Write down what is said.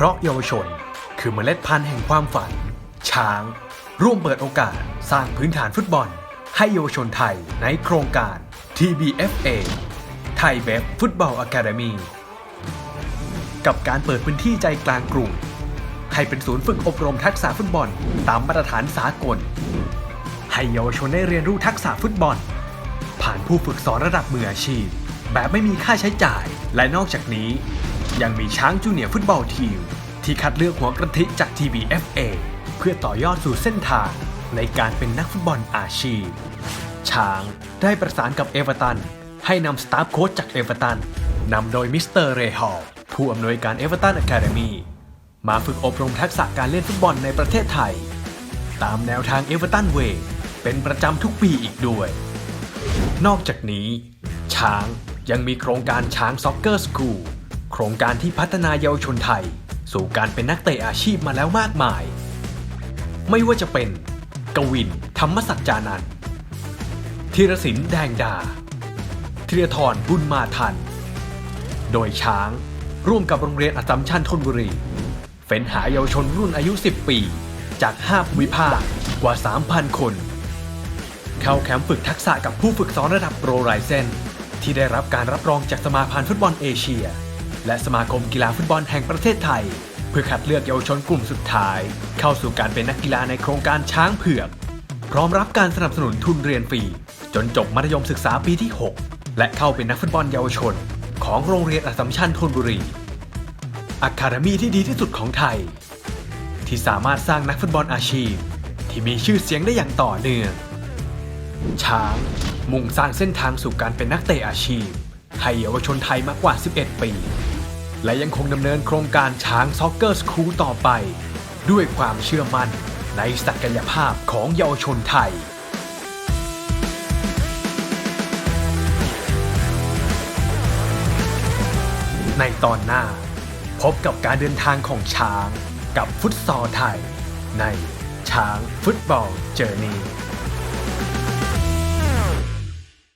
เพราะเยาวชน คือเมล็ดพันธุ์แห่งความฝัน ช้าง ร่วมเปิดโอกาสสร้างพื้นฐานฟุตบอล ให้เยาวชนไทยในโครงการ TBFA ไทยเบฟฟุตบอลอะคาเดมีกับการเปิดพื้นที่ใจกลางกรุงให้เป็นศูนย์ฝึกอบรมทักษะฟุตบอล ตามมาตรฐานสากล ให้เยาวชนได้เรียนรู้ทักษะฟุตบอล ผ่านผู้ฝึกสอนระดับมืออาชีพ แบบไม่มีค่าใช้จ่ายและนอกจากนี้ ยังมีช้างจูเนียร์ฟุตบอลทีม ที่คัดเลือกหัวกระทิจาก TBFA เพื่อต่อยอดสู่เส้นทางในการเป็นนักฟุตบอลอาชีพ ช้างได้ประสานกับเอเวอร์ตัน ให้นำสตาฟโค้ชจากเอเวอร์ตันนำโดยมิสเตอร์เรฮอลผู้อำนวยการเอเวอร์ตันอะคาเดมีมาฝึกอบรมทักษะการเล่นฟุตบอลในประเทศไทย ตามแนวทางเอเวอร์ตันเวย์เป็นประจำทุกปีอีกด้วย นอกจากนี้ ช้างยังมีโครงการช้างซ็อกเกอร์สคูลโครงการที่พัฒนาเยาวชนไทย สู่การเป็นนักเตะอาชีพมาแล้วมากมาย ไม่ว่าจะเป็นกวิน ธรรมสัจจานันท์ธีรศิลป์แดงดาธีรทรบุญมาทัน โดยช้างร่วมกับโรงเรียนอัสสัมชัญธนบุรี เฟ้นหาเยาวชนรุ่นอายุ 10 ปี จาก 5 ภูมิภาคกว่า 3,000 คน เข้าแคมป์ฝึกทักษะกับผู้ฝึกสอนระดับโปรไรเซนที่ได้รับการรับรองจากสมาพันธ์ฟุตบอลเอเชีย และสมาคมกีฬาฟุตบอลแห่งประเทศไทย เพื่อคัดเลือกเยาวชนกลุ่มสุดท้าย เข้าสู่การเป็นนักกีฬาในโครงการช้างเผือก พร้อมรับการสนับสนุนทุนเรียนฟรี จนจบมัธยมศึกษาปีที่ 6 และเข้าเป็นนักฟุตบอลเยาวชน ของโรงเรียนอัสสัมชัญธนบุรีอะคาเดมีที่ดีที่สุดของไทย ที่สามารถสร้างนักฟุตบอลอาชีพ ที่มีชื่อเสียงได้อย่างต่อเนื่องช้างมุ่งสร้างเส้นทางสู่การเป็นนักเตะอาชีพให้เยาวชนไทยมากกว่า 11 ปี และยังคงดำเนินโครงการช้างซ็อกเกอร์สคูลต่อไป ด้วยความเชื่อมั่นในศักยภาพของเยาวชนไทยในตอนหน้า พบกับการเดินทางของช้างกับฟุตซอลไทย ในช้างฟุตบอลเจอร์นี